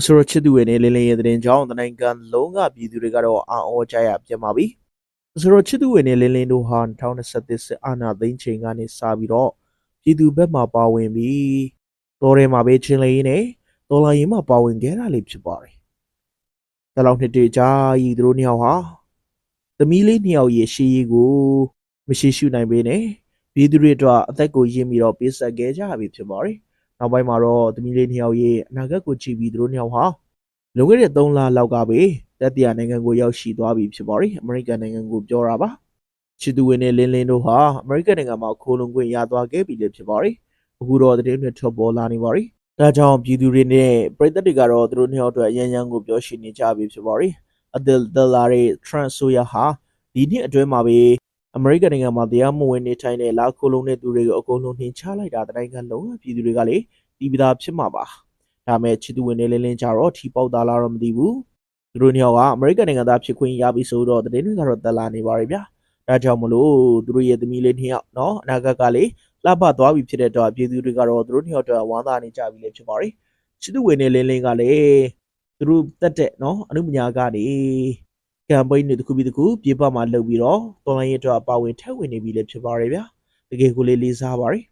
အဆိုရချစ်သူဝင်နေလင်းလင်းရဲ့တဲ့ကြောင့်တနိုင်ငံလုံးကပြည်သူတွေကတော့အာအောကြရပြန်ပါပြီအဆိုရချစ်သူဝင်နေလင်းလင်းတို့ဟာ2021စစ်အာဏာသိမ်းချိန်ကနေစပြီးတော့ပြည်သူဘက်မှာပါဝင်ပြီးတော်ရဲမှာပဲချင်းလေးနဲ့တော်လာရင်မှာပါဝင်ခဲ့တာလေးဖြစ်ပါတယ်။ဒါလောက်နှစ်တည်းကြာကြီးသူတို့နှစ်ယောက်ဟာသမီးလေးနှစ်ယောက်ရဲ့ရှေးရီကိုမရှိရှုနိုင်ပေနဲ့ပြည်သူတွေအတွက်အသက်ကိုရင်းပြီးတော့ပေးဆက်ခဲ့ကြပြီဖြစ်ပါတယ်။ နောက်ပိုင်းမှာတော့သမီးလေးနှစ်ယောက်ရဲ့အနာဂတ်ကိုကြည့်ပြီးသူတို့နှစ်ယောက်ဟာလွန်ခဲ့တဲ့3လလောက်ကပဲတက်တရနိုင်ငံကိုရောက်ရှိသွားပြီဖြစ်ပါတယ်အမေရိကန်နိုင်ငံကိုပြောတာပါချစ်သူဝင်နဲ့လင်းလင်းတို့ဟာအမေရိကန်နိုင်ငံမှာခိုးလုံခွင့်ရသွားခဲ့ပြီလည်းဖြစ်ပါတယ်အခုတော့တည်င်းတွေထွက်ပေါ်လာနေပါပြီဒါကြောင့်ပြည်သူတွေနဲ့ပြည်သက်တွေကတော့သူတို့နှစ်ယောက်အတွက်အရန်ရန်ကိုပြောရှိနေကြပြီဖြစ်ပါတယ်အဒယ်ဒလာရဲ့ trans ဆိုရဟာဒီနှစ်အတွင်းမှာပဲ အမေရိကန်နိုင်ငံမှာတရားမဝင်နေထိုင်တဲ့လာခိုလုံးတဲ့သူတွေကိုအကုန်လုံးနှင်ချလိုက်တာတိုင်းကလုံးဝပြည်သူတွေကလေတီးပသားဖြစ်မှာပါဒါမဲ့ချစ်သူဝင်နေလင်းလင်းကြတော့ထီပေါက်သားလာတော့မသိဘူးသူတို့နှစ်ယောက်ကအမေရိကန်နိုင်ငံသားဖြစ်ခွင့်ရပြီဆိုတော့တည်င်းတွေကတော့တက်လာနေပါရဲ့ဗျာဒါကြောင့်မလို့သူတို့ရဲ့သမီးလေးနှစ်ယောက်နော်အနာဂတ်ကလေလှပသွားပြီဖြစ်တဲ့တော့ပြည်သူတွေကတော့သူတို့နှစ်ယောက်တော့ဝမ်းသာနေကြပြီလေဖြစ်ပါရဲ့ချစ်သူဝင်နေလင်းလင်းကလေသူတို့တက်တဲ့နော်အမှုပညာကနေ ကမ်ပိန်းတွေတစ်ခုပြီးတစ်ခုပြေးပမှာလုပ်ပြီးတော့တော်လိုင်းရဲ့အတွက်ပါဝင်ထက်ဝင်နေပြီလေဖြစ်ပါရဲ့ဗျာတကယ်ကိုလေးလေးစားပါရဲ့